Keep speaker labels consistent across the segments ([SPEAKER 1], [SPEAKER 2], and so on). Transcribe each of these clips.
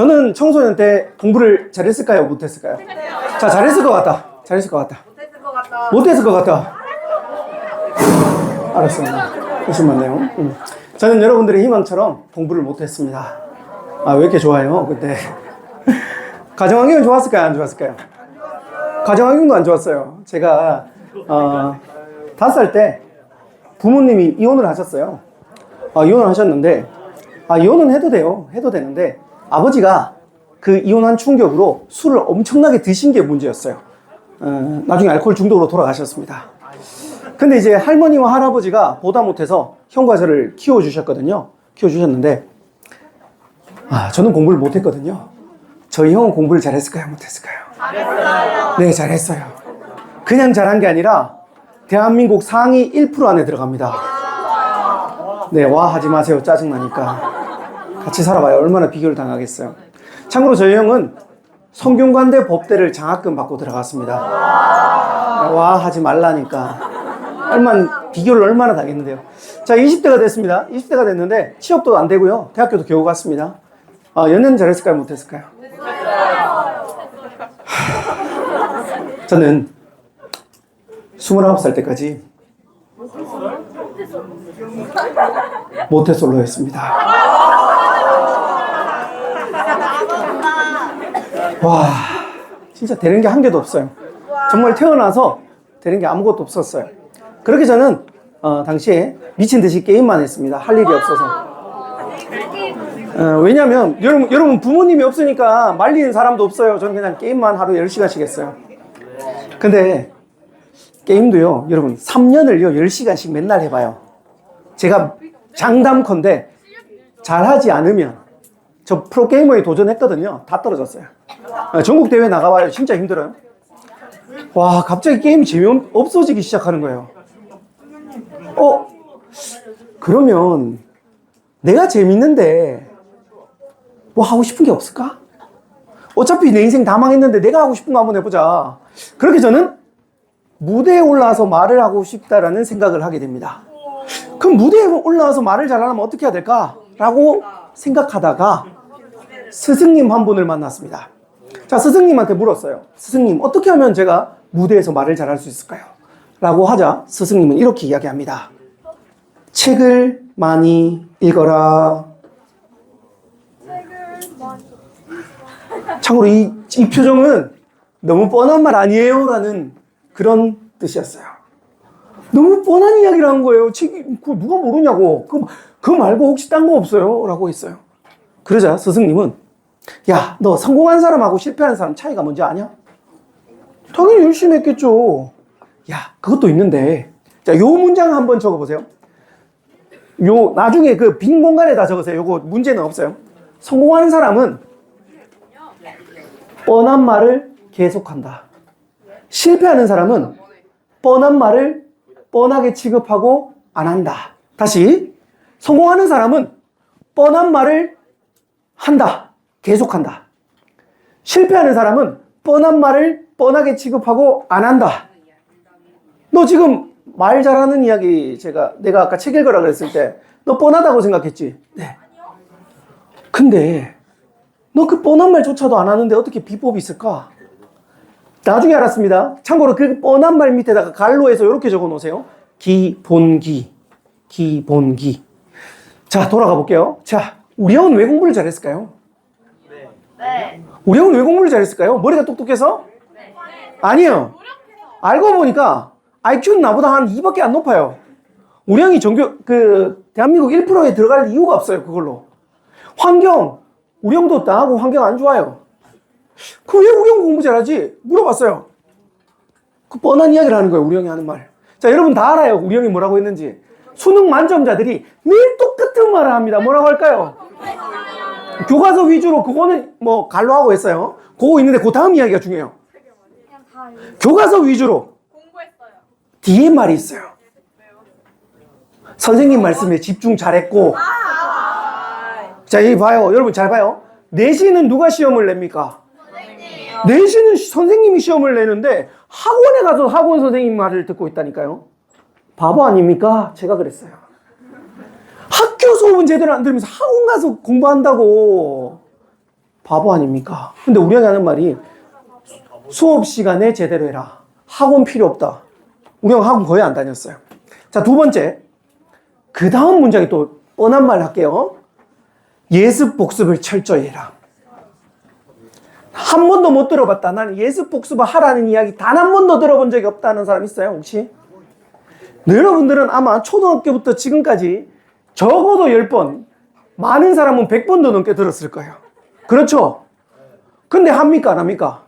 [SPEAKER 1] 저는 청소년 때 공부를 잘했을까요? 못했을까요? 자, 잘했을 것 같다. 잘했을 것 같다.
[SPEAKER 2] 못했을 것 같다.
[SPEAKER 1] 못했을 것 같다. 알았어요. 훨씬 맞네요. 음. 저는 여러분들의 희망처럼 공부를 못했습니다. 아, 왜 이렇게 좋아요? 근데 가정 환경은 좋았을까요? 안 좋았을까요? 가정 환경도 안 좋았어요. 제가 어, 다섯 살때 부모님이 이혼을 하셨어요. 아, 이혼을 하셨는데 아, 이혼은 해도 돼요. 해도 되는데 아버지가 그 이혼한 충격으로 술을 엄청나게 드신 게 문제였어요. 어, 나중에 알코올 중독으로 돌아가셨습니다. 근데 이제 할머니와 할아버지가 보다 못해서 형과 저를 키워주셨거든요. 키워주셨는데, 아, 저는 공부를 못했거든요. 저희 형은 공부를 잘했을까요? 못했을까요? 잘했어요. 네, 잘했어요. 그냥 잘한 게 아니라, 대한민국 상위 1% 안에 들어갑니다. 네, 와 하지 마세요. 짜증나니까. 같이 살아봐요. 얼마나 비교를 당하겠어요. 참고로 저희 형은 성균관대 법대를 장학금 받고 들어갔습니다. 와 하지 말라니까. 얼마나 비교를 얼마나 당했는데요. 자, 20대가 됐습니다. 20대가 됐는데 취업도 안 되고요. 대학교도 겨우 갔습니다. 아, 연애는 잘했을까요? 못했을까요? 하, 저는 29살 때까지 모태솔로였습니다. 와, 진짜 되는 게 한 개도 없어요. 정말 태어나서 되는 게 아무것도 없었어요. 그렇게 저는 어, 당시에 미친 듯이 게임만 했습니다. 할 일이 없어서. 어, 왜냐면 여러분, 여러분 부모님이 없으니까 말리는 사람도 없어요. 저는 그냥 게임만 하루 10시간씩 했어요. 근데 게임도요, 여러분 3년을요 10시간씩 맨날 해봐요. 제가 장담컨대 잘하지 않으면 저 프로게이머에 도전했거든요. 다 떨어졌어요. 어, 전국 대회 나가봐요. 진짜 힘들어요. 와, 갑자기 게임 재미없어지기 시작하는 거예요. 어? 그러면 내가 재밌는데 뭐 하고 싶은 게 없을까? 어차피 내 인생 다 망했는데 내가 하고 싶은 거 한번 해보자. 그렇게 저는 무대에 올라와서 말을 하고 싶다라는 생각을 하게 됩니다. 그럼 무대에 올라와서 말을 잘하려면 어떻게 해야 될까? 라고 생각하다가 스승님 한 분을 만났습니다. 자, 스승님한테 물었어요. 스승님, 어떻게 하면 제가 무대에서 말을 잘할 수 있을까요? 라고 하자 스승님은 이렇게 이야기합니다. 책을 많이 읽어라. 참고로 이, 이 표정은 너무 뻔한 말 아니에요? 라는 그런 뜻이었어요. 너무 뻔한 이야기를 한 거예요. 책이, 그거 누가 모르냐고. 그, 그거 말고 혹시 딴 거 없어요? 라고 했어요. 그러자 스승님은, 야, 너 성공한 사람하고 실패한 사람 차이가 뭔지 아냐? 당연히 열심히 했겠죠. 야, 그것도 있는데. 자, 요 문장 한번 적어보세요. 요, 나중에 그 빈 공간에다 적으세요. 요거 문제는 없어요. 성공하는 사람은 뻔한 말을 계속한다. 실패하는 사람은 뻔한 말을 뻔하게 취급하고 안 한다. 다시. 성공하는 사람은 뻔한 말을 한다. 계속한다. 실패하는 사람은 뻔한 말을 뻔하게 취급하고 안 한다. 너 지금 말 잘하는 이야기 제가 내가 아까 책 읽으라 그랬을 때 너 뻔하다고 생각했지? 네. 근데 너 그 뻔한 말조차도 안 하는데 어떻게 비법이 있을까? 나중에 알았습니다. 참고로 그 뻔한 말 밑에다가 갈로 해서 이렇게 적어 놓으세요. 기본기. 기본기. 자, 돌아가 볼게요. 자, 우리 형은 왜 공부를 잘했을까요?
[SPEAKER 2] 네.
[SPEAKER 1] 우리 형은 왜 공부를 잘했을까요? 머리가 똑똑해서? 아니에요. 알고 보니까 IQ는 나보다 한 2밖에 안 높아요. 우리 형이 전교, 그, 대한민국 1%에 들어갈 이유가 없어요, 그걸로. 환경, 우리 형도 나하고 환경 안 좋아요. 그왜 우리 형 공부 잘하지? 물어봤어요. 그 뻔한 이야기를 하는 거예요, 우리 형이 하는 말. 자, 여러분 다 알아요, 우리 형이 뭐라고 했는지. 수능 만점자들이 늘 똑같은 말을 합니다. 뭐라고 할까요? 교과서 위주로 그거는 뭐 갈로하고 했어요. 그거 있는데 그 다음 이야기가 중요해요. 교과서 위주로. 뒤에 말이 있어요. 선생님 말씀에 집중 잘했고. 자, 여기 봐요. 여러분 잘 봐요. 내신은 누가 시험을 냅니까? 내신은 시- 선생님이 시험을 내는데 학원에 가서 학원 선생님 말을 듣고 있다니까요. 바보 아닙니까? 제가 그랬어요. 학교 수업은 제대로 안 들으면서 학원 가서 공부한다고. 바보 아닙니까? 근데 우리 형이 하는 말이 수업 시간에 제대로 해라. 학원 필요 없다. 우리 형 학원 거의 안 다녔어요. 자, 두 번째. 그 다음 문장이 또 뻔한 말 할게요. 예습 복습을 철저히 해라. 한 번도 못 들어봤다. 나는 예습 복습을 하라는 이야기 단 한 번도 들어본 적이 없다는 사람 있어요, 혹시? 네, 여러분들은 아마 초등학교부터 지금까지 적어도 10번, 많은 사람은 100번도 넘게 들었을 거예요. 그렇죠? 근데 합니까, 안 합니까?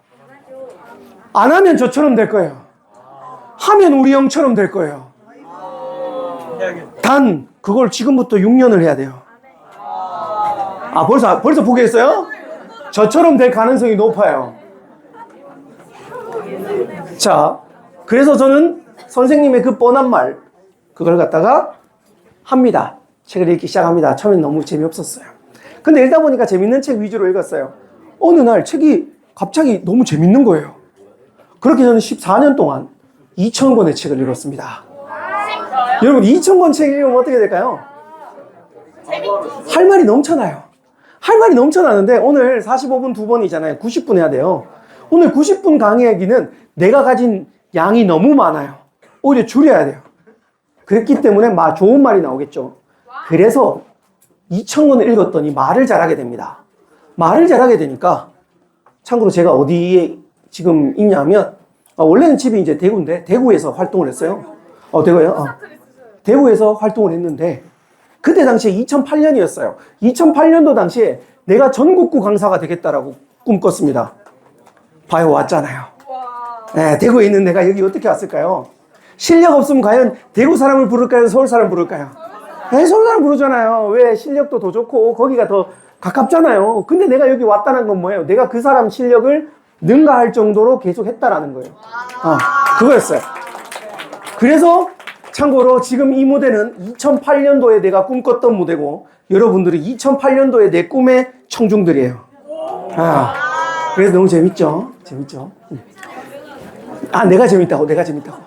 [SPEAKER 1] 안 하면 저처럼 될 거예요. 하면 우리 형처럼 될 거예요. 단, 그걸 지금부터 6년을 해야 돼요. 아, 벌써, 벌써 포기했어요? 저처럼 될 가능성이 높아요. 자, 그래서 저는 선생님의 그 뻔한 말, 그걸 갖다가 합니다. 책을 읽기 시작합니다. 처음엔 너무 재미없었어요. 근데 읽다 보니까 재밌는 책 위주로 읽었어요. 어느 날 책이 갑자기 너무 재밌는 거예요. 그렇게 저는 14년 동안 2,000권의 책을 읽었습니다. 여러분, 2,000권 책 읽으면 어떻게 될까요? 할 말이 넘쳐나요. 할 말이 넘쳐나는데 오늘 45분 두 번이잖아요. 90분 해야 돼요. 오늘 90분 강의하기는 내가 가진 양이 너무 많아요. 오히려 줄여야 돼요. 그랬기 때문에 마 좋은 말이 나오겠죠. 그래서 2,000권을 읽었더니 말을 잘하게 됩니다. 말을 잘하게 되니까 참고로 제가 어디에 지금 있냐면 아, 원래는 집이 이제 대구인데 대구에서 활동을 했어요. 어 대구요? 어. 대구에서 활동을 했는데 그때 당시에 2008년이었어요. 2008년도 당시에 내가 전국구 강사가 되겠다라고 꿈꿨습니다. 봐요 왔잖아요. 네, 대구에 있는 내가 여기 어떻게 왔을까요? 실력 없으면 과연 대구 사람을 부를까요? 서울 사람 부를까요? 네, 서울 사람 부르잖아요. 왜 실력도 더 좋고 거기가 더 가깝잖아요. 근데 내가 여기 왔다는 건 뭐예요? 내가 그 사람 실력을 능가할 정도로 계속 했다라는 거예요. 어, 그거였어요. 그래서 참고로 지금 이 무대는 2008년도에 내가 꿈꿨던 무대고 여러분들이 2008년도에 내 꿈의 청중들이에요. 아, 그래서 너무 재밌죠? 재밌죠? 음. 아, 내가 재밌다고, 내가 재밌다고.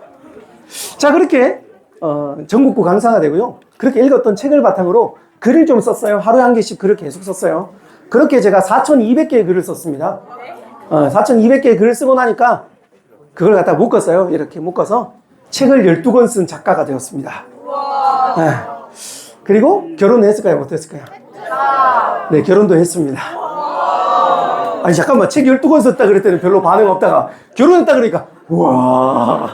[SPEAKER 1] 자, 그렇게 어, 전국구 강사가 되고요. 그렇게 읽었던 책을 바탕으로 글을 좀 썼어요. 하루에 한 개씩 글을 계속 썼어요. 그렇게 제가 4,200개의 글을 썼습니다. 어, 4,200개의 글을 쓰고 나니까 그걸 갖다 묶었어요. 이렇게 묶어서 책을 12권 쓴 작가가 되었습니다. 네. 그리고 결혼을 했을까요? 못했을까요? 네, 결혼도 했습니다. 아니, 잠깐만. 책 12권 썼다 그랬더니 별로 반응 없다가 결혼했다 그러니까, 우와.